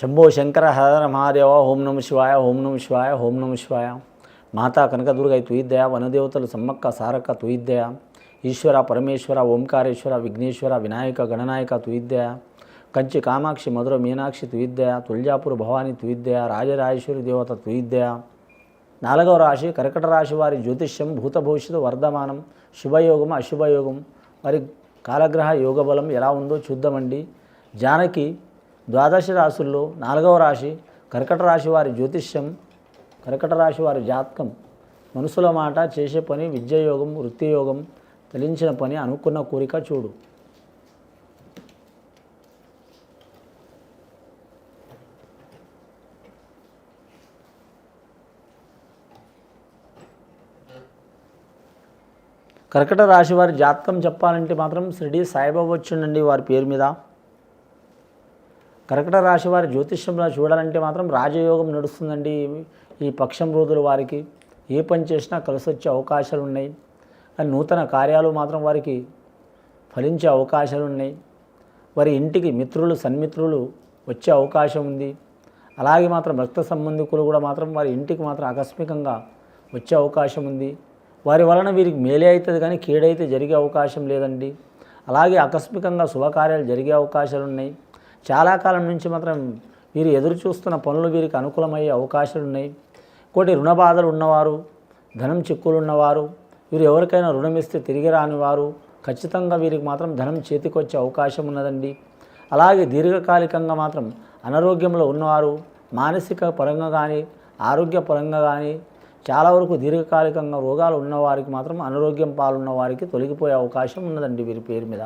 శంభో శంకర హర మహాదేవ ఓం నమ శివాయ ఓం నమ శివాయ ఓం నమ శివాయ. మాతా కనకదుర్గ తుయిద్దయ వనదేవతలు సమ్మక్క సారక్క తుయిద్దయ ఈశ్వర పరమేశ్వర ఓంకారేశ్వర విఘ్నేశ్వర వినాయక గణనాయక తుయిద్దయ కంచి కామాక్షి మధుర మీనాక్షి తుయిద్దయ తుల్జాపూర్ భవాని తుయిద్దయ రాజరాజేశ్వరి దేవత తుయిద్దయ నాలుగవ రాశి కర్కట రాశి వారి జ్యోతిష్యం భూత భవిష్యత్తు వర్ధమానం శుభయోగం అశుభయోగం. వారి కాలగ్రహ యోగ బలం ఎలా ఉందో చూద్దామండి. జానకి ద్వాదశ రాశుల్లో నాలుగవ రాశి కర్కట రాశి వారి జ్యోతిష్యం కర్కట రాశి వారి జాతకం మనుషుల మాట చేసే పని విద్యాయోగం వృత్తియోగం తెలించిన పని అనుకున్న కోరిక చూడు. కర్కట రాశి వారి జాతకం చెప్పాలంటే మాత్రం షిరిడి సాయిబాబా వచ్చిండండి వారి పేరు మీద. కర్కట రాశి వారి జ్యోతిష్యంలో చూడాలంటే మాత్రం రాజయోగం నడుస్తుందండి. ఈ పక్షం రోజులు వారికి ఏ పని చేసినా కలిసి వచ్చే అవకాశాలు ఉన్నాయి. కానీ నూతన కార్యాలు మాత్రం వారికి ఫలించే అవకాశాలు ఉన్నాయి. వారి ఇంటికి మిత్రులు సన్మిత్రులు వచ్చే అవకాశం ఉంది. అలాగే మాత్రం రక్త సంబంధికులు కూడా మాత్రం వారి ఇంటికి మాత్రం ఆకస్మికంగా వచ్చే అవకాశం ఉంది. వారి వలన వీరికి మేలే అవుతుంది కానీ కీడైతే జరిగే అవకాశం లేదండి. అలాగే ఆకస్మికంగా శుభకార్యాలు జరిగే అవకాశాలు ఉన్నాయి. చాలా కాలం నుంచి మాత్రం వీరు ఎదురు చూస్తున్న పనులు వీరికి అనుకూలమయ్యే అవకాశాలు ఉన్నాయి. కోటి రుణ బాధలు ఉన్నవారు ధనం చిక్కులు ఉన్నవారు వీరు ఎవరికైనా రుణం ఇస్తే తిరిగి రాని వారు ఖచ్చితంగా వీరికి మాత్రం ధనం చేతికొచ్చే అవకాశం ఉన్నదండి. అలాగే దీర్ఘకాలికంగా మాత్రం అనారోగ్యంలో ఉన్నవారు మానసిక పరంగా కానీ ఆరోగ్య పరంగా కానీ చాలా వరకు దీర్ఘకాలికంగా రోగాలు ఉన్నవారికి మాత్రం అనారోగ్యం పాలున్న వారికి తొలగిపోయే అవకాశం ఉన్నదండి వీరి పేరు మీద.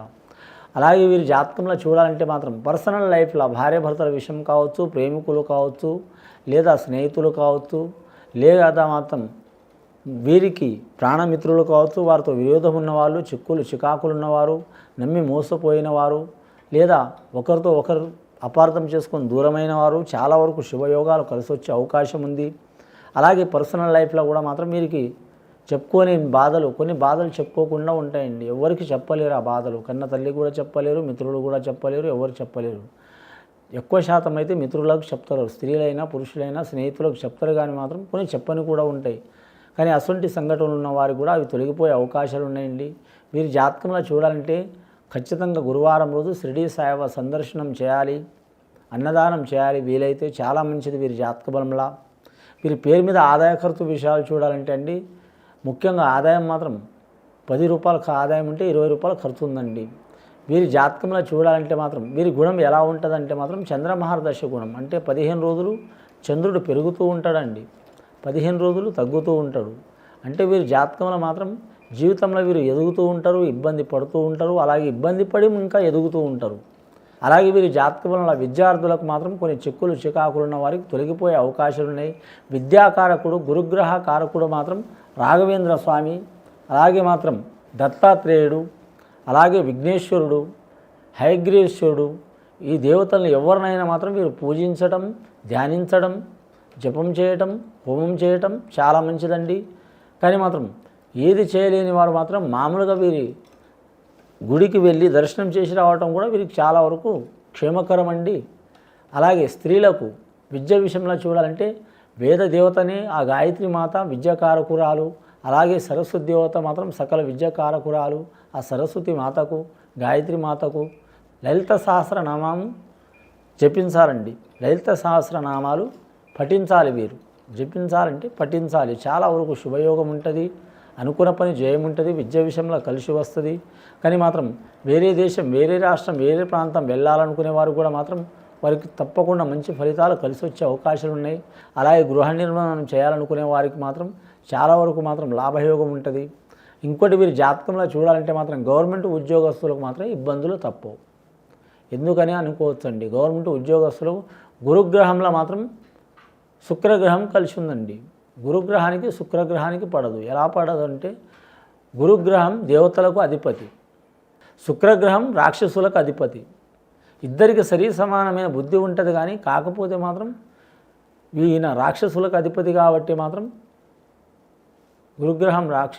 అలాగే వీరి జాతకంలో చూడాలంటే మాత్రం పర్సనల్ లైఫ్లో భార్యాభర్తల విషయం కావచ్చు ప్రేమికులు కావచ్చు లేదా స్నేహితులు కావచ్చు లేదా మాత్రం వీరికి ప్రాణమిత్రులు కావచ్చు వారితో విరోధం ఉన్నవాళ్ళు చిక్కులు చికాకులు ఉన్నవారు నమ్మి మోసపోయిన వారు లేదా ఒకరితో ఒకరు అపార్థం చేసుకొని దూరమైన వారు చాలా వరకు శుభయోగాలు కలిసి వచ్చే అవకాశం ఉంది. అలాగే పర్సనల్ లైఫ్లో కూడా మాత్రం వీరికి చెప్పుకోని బాధలు కొన్ని బాధలు చెప్పుకోకుండా ఉంటాయండి. ఎవరికి చెప్పలేరు ఆ బాధలు. కన్న తల్లి కూడా చెప్పలేరు మిత్రులు కూడా చెప్పలేరు ఎవరు చెప్పలేరు. ఎక్కువ శాతం అయితే మిత్రులకు చెప్తారు. స్త్రీలైనా పురుషులైనా స్నేహితులకు చెప్తారు కానీ మాత్రం కొన్ని చెప్పని కూడా ఉంటాయి. కానీ అటువంటి సంఘటనలు ఉన్న వారు కూడా అవి తొలగిపోయే అవకాశాలు ఉన్నాయండి. వీరి జాతకంలో చూడాలంటే ఖచ్చితంగా గురువారం రోజు షిరిడీ సాయిబా సందర్శనం చేయాలి అన్నదానం చేయాలి. వీలైతే చాలా మంచిది వీరి జాతక బలంలా. వీరి పేరు మీద ఆదాయ ఖర్చు విషయాలు చూడాలంటే అండి ముఖ్యంగా ఆదాయం మాత్రం పది రూపాయలకు ఆదాయం ఉంటే ఇరవై రూపాయలు ఖర్చు ఉందండి. వీరి జాతకంలో చూడాలంటే మాత్రం వీరి గుణం ఎలా ఉంటుందంటే మాత్రం చంద్రమహారదశ గుణం. అంటే పదిహేను రోజులు చంద్రుడు పెరుగుతూ ఉంటాడండి. పదిహేను రోజులు తగ్గుతూ ఉంటాడు. అంటే వీరి జాతకంలో మాత్రం జీవితంలో వీరు ఎదుగుతూ ఉంటారు ఇబ్బంది పడుతూ ఉంటారు అలాగే ఇబ్బంది పడి ఇంకా ఎదుగుతూ ఉంటారు. అలాగే వీరి జాతక విద్యార్థులకు మాత్రం కొన్ని చిక్కులు చికాకులు ఉన్న వారికి తొలగిపోయే అవకాశాలు ఉన్నాయి. విద్యాకారకుడు గురుగ్రహ కారకుడు మాత్రం రాఘవేంద్ర స్వామి అలాగే మాత్రం దత్తాత్రేయుడు అలాగే విఘ్నేశ్వరుడు హైగ్రీశ్వరుడు ఈ దేవతలను ఎవరినైనా మాత్రం వీరు పూజించడం ధ్యానించడం జపం చేయటం హోమం చేయటం చాలా మంచిదండి. కానీ మాత్రం ఏది చేయలేని వారు మాత్రం మామూలుగా వీరి గుడికి వెళ్ళి దర్శనం చేసి రావటం కూడా వీరికి చాలా వరకు క్షేమకరం అండి అలాగే స్త్రీలకు విద్య విషయంలో చూడాలంటే వేద దేవతనే ఆ గాయత్రి మాత విద్యాకారకురాలు అలాగే సరస్వతి దేవత మాత్రం సకల విద్యాకారకురాలు ఆ సరస్వతి మాతకు గాయత్రి మాతకు లలిత సహస్రనామం జపించాలండి. లలిత సహస్రనామాలు పఠించాలి వీరు. జపించాలంటే పఠించాలి. చాలా వరకు శుభయోగం ఉంటుంది. అనుకున్న పని జయం ఉంటుంది విద్య విషయంలో కలిసి వస్తుంది. కానీ మాత్రం వేరే దేశం వేరే రాష్ట్రం వేరే ప్రాంతం వెళ్ళాలనుకునే వారు కూడా మాత్రం వారికి తప్పకుండా మంచి ఫలితాలు కలిసి వచ్చే అవకాశాలు ఉన్నాయి అలాగే గృహ నిర్మాణం చేయాలనుకునే వారికి మాత్రం చాలా వరకు మాత్రం లాభయోగం ఉంటుంది. ఇంకోటి వీరి జాతకంలో చూడాలంటే మాత్రం గవర్నమెంట్ ఉద్యోగస్తులకు మాత్రం ఇబ్బందులు తప్పవు. ఎందుకని అనుకోవచ్చండి? గవర్నమెంట్ ఉద్యోగస్తులు గురుగ్రహంలో మాత్రం శుక్రగ్రహం కలిసి ఉందండి. గురుగ్రహానికి శుక్రగ్రహానికి పడదు. ఎలా పడదు అంటే గురుగ్రహం దేవతలకు అధిపతి. శుక్రగ్రహం రాక్షసులకు అధిపతి. ఇద్దరికి సరి సమానమైన బుద్ధి ఉంటుంది కానీ కాకపోతే మాత్రం ఈయన రాక్షసులకు అధిపతి కాబట్టి మాత్రం గురుగ్రహం రాక్ష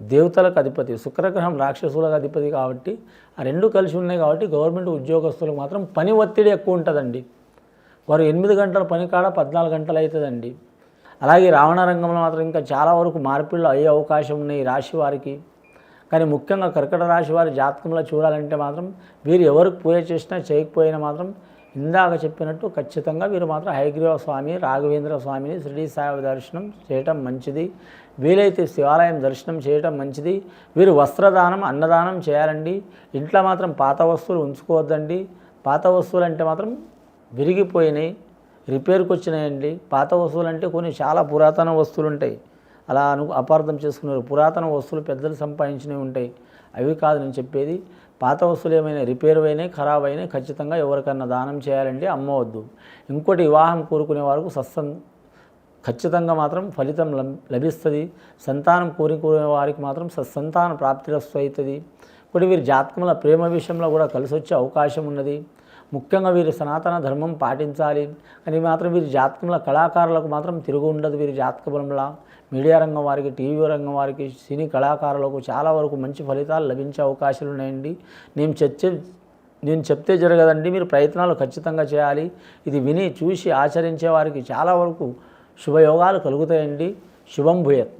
దేవతలకు అధిపతి శుక్రగ్రహం రాక్షసులకు అధిపతి కాబట్టి ఆ రెండు కలిసి ఉన్నాయి కాబట్టి గవర్నమెంట్ ఉద్యోగస్తులకు మాత్రం పని ఒత్తిడి ఎక్కువ ఉంటుందండి. వారు ఎనిమిది గంటల పని కాడ పద్నాలుగు గంటలు అవుతుందండి. అలాగే రావణ రంగంలో మాత్రం ఇంకా చాలా వరకు మార్పిళ్ళు అయ్యే అవకాశం ఉన్నాయి రాశి వారికి. కానీ ముఖ్యంగా కర్కట రాశి వారి జాతకంలో చూడాలంటే మాత్రం వీరు ఎవరికి పూజ చేసినా చేయకపోయినా మాత్రం ఇందాక చెప్పినట్టు ఖచ్చితంగా వీరు మాత్రం హైగ్రీవ స్వామి రాఘవేంద్ర స్వామిని శ్రీ సాయి దర్శనం చేయటం మంచిది. వీలైతే శివాలయం దర్శనం చేయటం మంచిది. వీరు వస్త్రదానం అన్నదానం చేయాలండి. ఇంట్లో మాత్రం పాత వస్తువులు ఉంచుకోవద్దండి. పాత వస్తువులు అంటే మాత్రం విరిగిపోయినాయి. రిపేర్కి వచ్చినాయండి. పాత వస్తువులు అంటే కొన్ని చాలా పురాతన వస్తువులు ఉంటాయి అలా అను అపార్థం చేసుకున్నారు. పురాతన వస్తువులు పెద్దలు సంపాదించినవి ఉంటాయి. అవి కాదు నేను చెప్పేది. పాత వస్తువులు ఏమైనా రిపేర్ అయినాయి ఖరాబ్ అయినాయి ఖచ్చితంగా ఎవరికన్నా దానం చేయాలంటే అమ్మవద్దు ఇంకోటి వివాహం కోరుకునే వారికి సత్సం ఖచ్చితంగా మాత్రం ఫలితం లభిస్తుంది. సంతానం కోరుకునే వారికి మాత్రం సత్సంతాన ప్రాప్తిరస్తు అవుతుంది ఇప్పుడు వీరి జాతకంలో ప్రేమ విషయంలో కూడా కలిసి వచ్చే అవకాశం ఉన్నది. ముఖ్యంగా వీరు సనాతన ధర్మం పాటించాలి కానీ మాత్రం వీరి జాతకంలో కళాకారులకు మాత్రం తిరుగు ఉండదు. వీరి జాతక బలంలో మీడియా రంగం వారికి టీవీ రంగం వారికి సినీ కళాకారులకు చాలా వరకు మంచి ఫలితాలు లభించే అవకాశాలు ఉన్నాయండి. నేను చర్చ నేను చెప్తే జరగదండి. మీరు ప్రయత్నాలు ఖచ్చితంగా చేయాలి. ఇది విని చూసి ఆచరించే వారికి చాలా వరకు శుభయోగాలు కలుగుతాయండి. శుభం భూయత్.